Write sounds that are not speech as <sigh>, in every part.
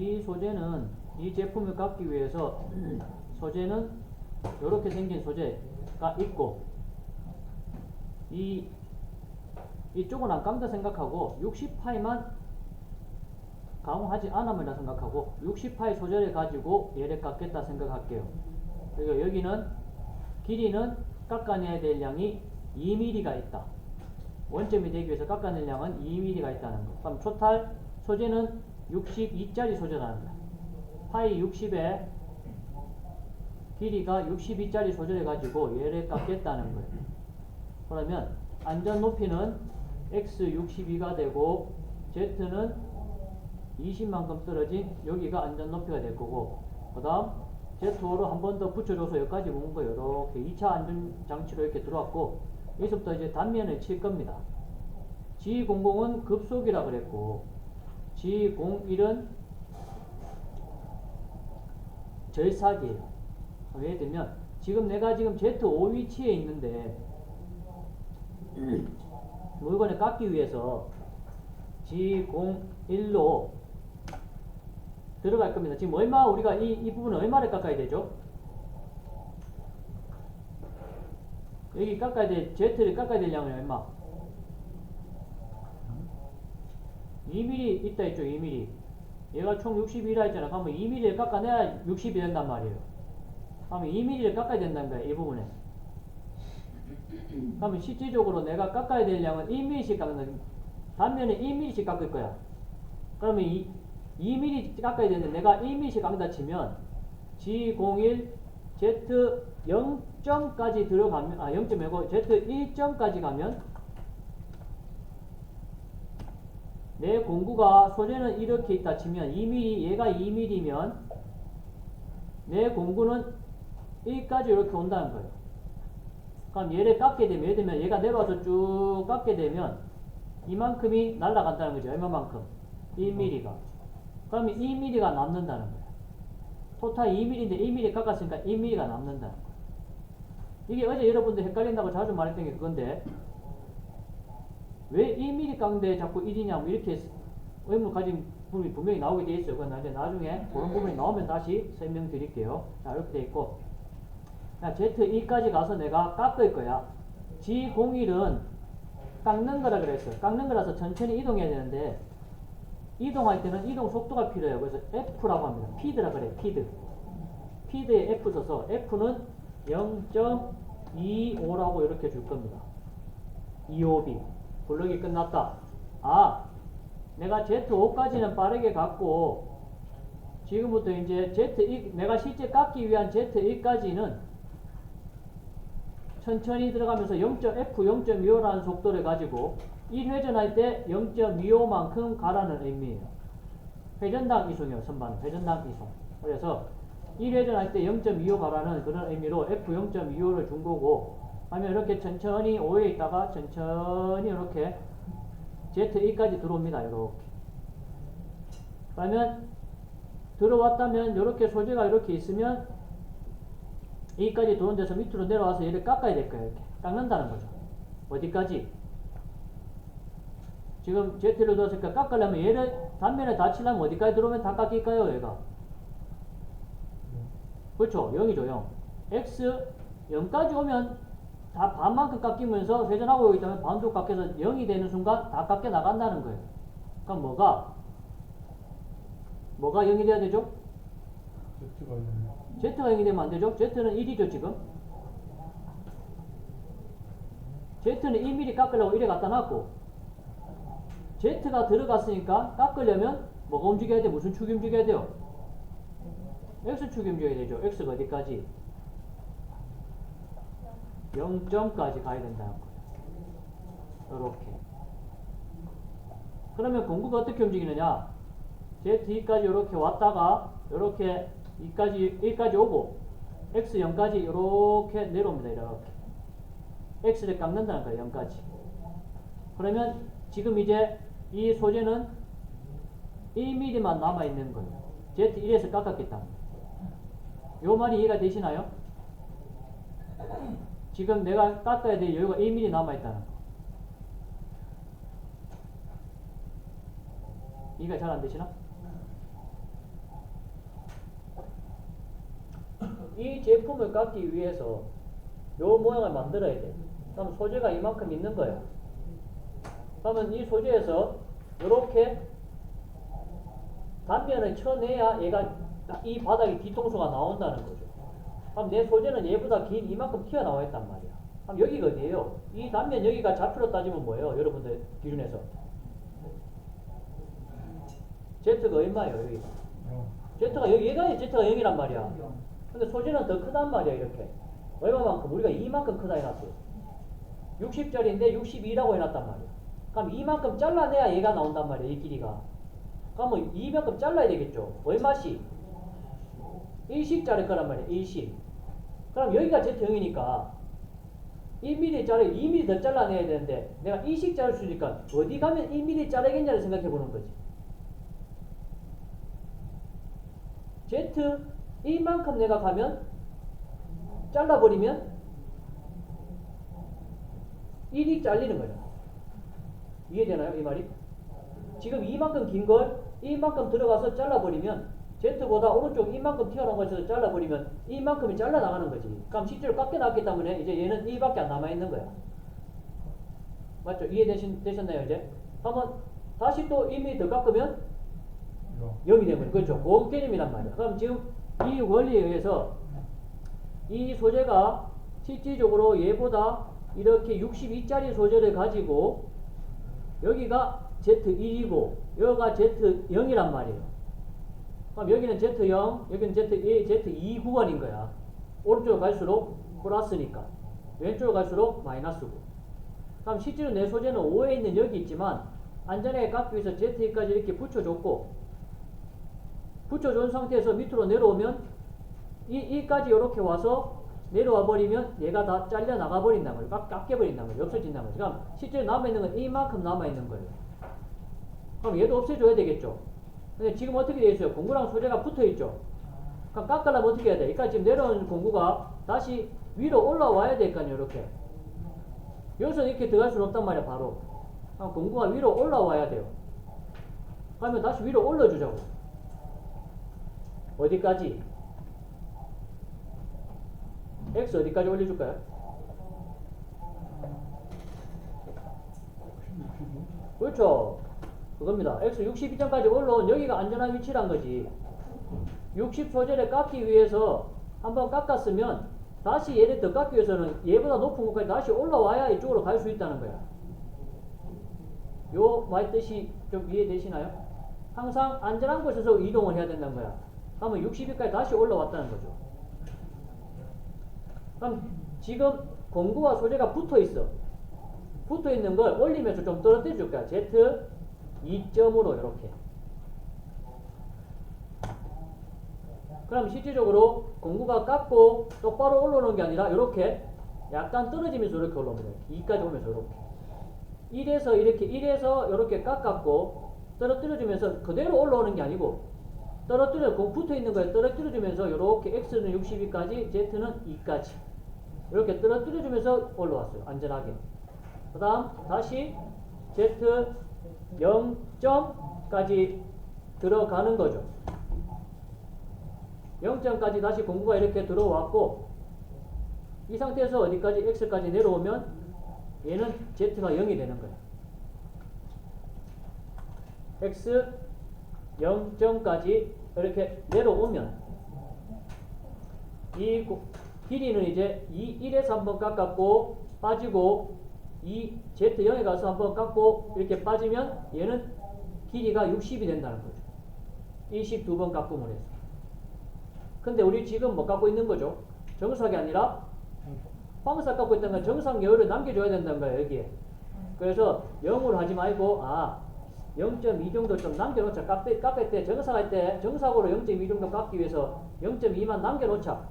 이 소재는 이 제품을 갖기 위해서 소재는 이렇게 생긴 소재가 있고 이 이쪽은 안 깎다 생각하고 60파이만 강화하지 않음이라 생각하고 60파이 소재를 가지고 얘를 깎겠다 생각할게요. 그리고 여기는 길이는 깎아내야 될 양이 2mm가 있다. 원점이 되기 위해서 깎아낼 양은 2mm가 있다는 거. 그럼 토탈 소재는 62짜리 소재라는 거야. 파이 60에 길이가 62짜리 소재를 가지고 얘를 깎겠다는 거예요. 그러면 안전 높이는 x 62가 되고 z는 20만큼 떨어진 여기가 안전 높이가 될 거고 그 다음 Z5로 한 번 더 붙여줘서 여기까지 묶은 거 이렇게 2차 안전 장치로 이렇게 들어왔고 여기서부터 이제 단면을 칠 겁니다. G00은 급속이라 그랬고 G01은 절삭이에요. 예를 들면 지금 내가 지금 Z5 위치에 있는데 물건을 깎기 위해서 G01로 들어갈 겁니다. 지금 얼마 우리가 이, 이 부분은 얼마를 깎아야 되죠? 여기 깎아야 될 Z를 깎아야 될 양은 얼마? 2mm 있다 했죠 2mm 얘가 총 62라 했잖아. 그러면 2mm를 깎아내야 60이 된단 말이에요. 그러면 2mm를 깎아야 된다는 거야 이 부분에. <clears throat> 그러면 실질적으로 내가 깎아야 될 양은 1mm씩 깎는 단면에 1mm씩 깎을 거야. 그러면 이 2mm 깎아야 되는데 내가 1mm씩 깎다 치면 G01 Z 0점까지 들어가면 아 0점 말고 Z 1점까지 가면 내 공구가 소재는 이렇게 있다 치면 2mm 얘가 2mm면 내 공구는 1까지 이렇게 온다는 거예요. 그럼 얘를 깎게 되면 예를 들면 얘가 내려와서 쭉 깎게 되면 이만큼이 날아간다는 거죠. 얼마만큼? 1mm가. 그러면 2mm가 남는다는 거예요. 토탈 2mm인데 1mm 깎았으니까 1mm가 남는다는 거예요. 이게 어제 여러분들 헷갈린다고 자주 말했던 게 그건데 왜 1mm 깎는데 자꾸 1이냐 뭐 이렇게 의문을 가진 부분이 분명히 나오게 돼 있어요. 이제 나중에 그런 부분이 나오면 다시 설명드릴게요. 자 이렇게 돼 있고 자, Z2까지 가서 내가 깎을 거야. G01은 깎는 거라 그랬어요. 깎는 거라서 천천히 이동해야 되는데 이동할 때는 이동 속도가 필요해요. 그래서 F라고 합니다. 피드라 그래. 피드. 피드에 F 써서 F는 0.25라고 이렇게 줄 겁니다. 25B. 블록이 끝났다. 아, 내가 Z5까지는 빠르게 갔고 지금부터 이제 Z1 내가 실제 깎기 위한 Z1까지는 천천히 들어가면서 0.F 0.25라는 속도를 가지고 1회전할 때 0.25만큼 가라는 의미예요. 회전당 이송이요, 선반. 회전당 이송. 그래서 1회전할 때 0.25 가라는 그런 의미로 F 0.25를 준 거고, 하면 이렇게 천천히 5에 있다가 천천히 이렇게 Z2까지 들어옵니다. 이렇게. 그러면 들어왔다면 이렇게 소재가 이렇게 있으면 여기까지 도는 데서 밑으로 내려와서 얘를 깎아야 될 거예요. 이렇게. 깎는다는 거죠. 어디까지? 지금 Z를 넣었으니까 깎으려면 얘를 단면에 닫히려면 어디까지 들어오면 다 깎일까요? 얘가. 그렇죠. 0이죠. 0. X 0까지 오면 다 반만큼 깎이면서 회전하고 있기 때문에 반도 깎여서 0이 되는 순간 다 깎여 나간다는 거예요. 그럼 뭐가? 뭐가 0이 돼야 되죠? Z가 0이 되면 안 되죠? Z는 1이죠, 지금. Z는 1mm 깎으려고 1에 갖다 놨고, Z가 들어갔으니까 깎으려면 뭐가 움직여야 돼? 무슨 축이 움직여야 돼요? X축이 움직여야 되죠. X가 어디까지? 0점까지 가야 된다는 거예요. 이렇게. 그러면 공구가 어떻게 움직이느냐? Z2까지 이렇게 왔다가 이렇게 2까지 1까지 오고 X0까지 이렇게 내려옵니다. 이렇게. X를 깎는다는 거예요. 0까지. 그러면 지금 이제 이 소재는 1mm만 남아 있는 거예요. Z1에서 깎았기 때문에. 요 말이 이해가 되시나요? 지금 내가 깎아야 될 여유가 1mm 남아있다는 거. 이해가 잘 안되시나? 이 제품을 깎기 위해서 요 모양을 만들어야 돼. 그럼 소재가 이만큼 있는 거야. 그러면 이 소재에서 이렇게 단면을 쳐내야 얘가 이 바닥에 뒤통수가 나온다는 거죠. 그럼 내 소재는 얘보다 긴 이만큼 튀어나와 있단 말이야. 그럼 여기가 어디예요? 이 단면 여기가 좌표로 따지면 뭐예요? 여러분들 기준에서. Z가 얼마예요? 여기가. 영. Z가 여기 얘가 Z가 0이란 말이야. 근데 소재는 더 크단 말이야 이렇게. 얼마만큼? 우리가 이만큼 크다 해놨어요. 60짜리인데 62라고 해놨단 말이야. 그럼 이만큼 잘라내야 얘가 나온단 말이야 이 길이가. 그러면 이만큼 잘라야 되겠죠. 얼마씩? 1씩 자를 거란 말이야 1씩. 그럼 여기가 Z0이니까 1mm 자르 2mm 더 잘라내야 되는데 내가 1씩 자를 수 있으니까 어디 가면 1mm 자르겠냐를 생각해 보는 거지. Z 이만큼 내가 가면 잘라버리면 1이 잘리는 거야. 이해되나요? 이 말이? 지금 이만큼 긴걸 이만큼 들어가서 잘라버리면 Z보다 오른쪽 이만큼 튀어나온 것에서 잘라버리면 이만큼이 잘라나가는 거지. 그럼 실제로 깎여나왔기 때문에 이제 얘는 1밖에 안 남아있는 거야. 맞죠? 이해되셨나요 이제? 한번 다시 또 1mm 더 깎으면 영. 0이 되면 그렇죠. 그 개념이란 말이야. 그럼 지금 이 원리에 의해서 이 소재가 실질적으로 얘보다 이렇게 62짜리 소재를 가지고 여기가 Z1이고 여기가 Z0이란 말이에요. 그럼 여기는 Z0, 여기는 Z1, Z2 구간인 거야. 오른쪽으로 갈수록 플러스니까 왼쪽으로 갈수록 마이너스고 그럼 실제로 내 소재는 5에 있는 여기 있지만 안전하게 깎기 위해서 Z2까지 이렇게 붙여줬고 붙여준 상태에서 밑으로 내려오면 이, 이까지 이렇게 와서 내려와 버리면 얘가 다 잘려 나가 버린단 말이에요. 깎, 깎여 버린단 말이에요. 없어진단 말이에요. 그럼 실제로 남아있는 건 이만큼 남아있는 거예요. 그럼 얘도 없애줘야 되겠죠. 근데 지금 어떻게 되어 있어요? 공구랑 소재가 붙어 있죠. 그럼 깎으려면 어떻게 해야 돼? 그러니까 지금 내려온 공구가 다시 위로 올라와야 될거 아니에요. 이렇게. 여기서 이렇게 들어갈 수는 없단 말이야. 바로. 그럼 공구가 위로 올라와야 돼요. 그러면 다시 위로 올려주자고. 어디까지? X 어디까지 올려줄까요? 그렇죠. 그겁니다. X 62점까지 올라온 여기가 안전한 위치란 거지. 60 소재를 깎기 위해서 한번 깎았으면 다시 얘를 더 깎기 위해서는 얘보다 높은 곳까지 다시 올라와야 이쪽으로 갈 수 있다는 거야. 요 말 뜻이 좀 이해되시나요? 항상 안전한 곳에서 이동을 해야 된다는 거야. 그러면 60위까지 다시 올라왔다는 거죠. 그럼 지금 공구와 소재가 붙어 있어. 붙어 있는 걸 올리면서 좀 떨어뜨려 줄 거야. Z 2점으로 이렇게. 그럼 실질적으로 공구가 깎고 똑바로 올라오는 게 아니라 이렇게 약간 떨어지면서 이렇게 올라옵니다. 2까지 오면서 이렇게. 1에서 이렇게 1에서 이렇게 깎았고 떨어뜨려 주면서 그대로 올라오는 게 아니고 떨어뜨려 그 붙어 있는 거에 떨어뜨려 주면서 이렇게 x는 62까지 z는 2까지 이렇게 떨어뜨려 주면서 올라왔어요. 안전하게. 그 다음 다시 z 0점까지 들어가는 거죠. 0점까지 다시 공구가 이렇게 들어왔고 이 상태에서 어디까지 x까지 내려오면 얘는 z가 0이 되는 거야. x 0점까지 이렇게 내려오면 이 고- 길이는 이제 이 1에서 한번 깎았고 빠지고 이 z0에 가서 한번 깎고 이렇게 빠지면 얘는 길이가 60이 된다는 거죠. 22번 깎음을 해서. 근데 우리 지금 뭐 깎고 있는 거죠? 정석이 아니라 황사 깎고 있다는 건 정상 여유를 남겨줘야 된다는 거예요, 여기에. 그래서 0으로 하지 말고, 아, 0.2 정도 좀 남겨놓자. 깎을, 깎을 때, 정사할 때, 정사고로 0.2 정도 깎기 위해서 0.2만 남겨놓자.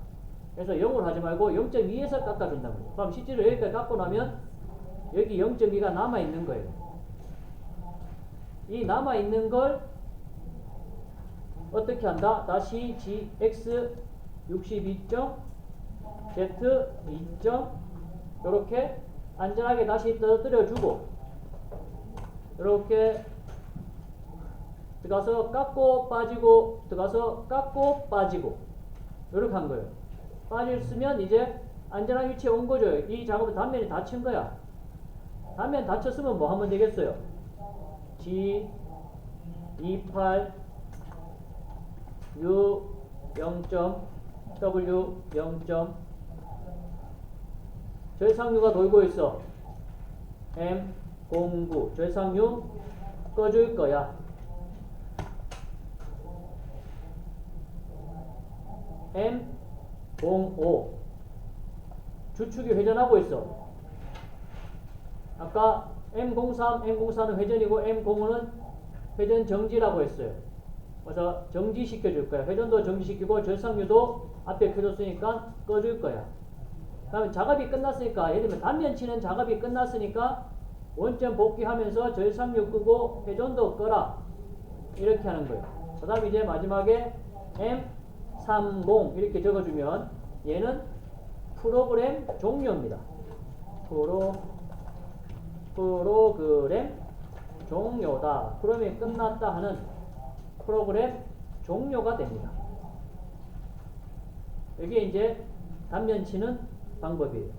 그래서 0으로 하지 말고 0.2에서 깎아준다는 거예요. 그럼 실제로 여기까지 깎고 나면 여기 0.2가 남아있는 거예요. 이 남아있는 걸 어떻게 한다? 다시 g, x 62점 Z 2점 이렇게 안전하게 다시 떨어뜨려 주고 이렇게 들어가서 깎고 빠지고 들어가서 깎고 빠지고 이렇게 한 거예요. 빠졌으면 이제 안전한 위치에 온 거죠. 이 작업은 단면이 닫힌 거야. 단면 닫혔으면 뭐 하면 되겠어요? G 28 U 0점 W 0점 절상류가 돌고 있어. M 09 절상류 꺼줄 거야. M 05 주축이 회전하고 있어. 아까 M03, M04는 회전이고 M05는 회전 정지라고 했어요. 그래서 정지시켜 줄 거야. 회전도 정지시키고 절상류도 앞에 켜줬으니까 꺼줄 거야. 다음에 작업이 끝났으니까 예를 들면 단면 치는 작업이 끝났으니까 원점 복귀하면서 절상류 끄고 회전도 꺼라. 이렇게 하는 거예요. 그 다음 이제 마지막에 M30 이렇게 적어주면 얘는 프로그램 종료입니다. 프로 프로그램 종료다. 프로그램이 끝났다 하는 프로그램 종료가 됩니다. 이게 이제 단면 치는 방법이에요.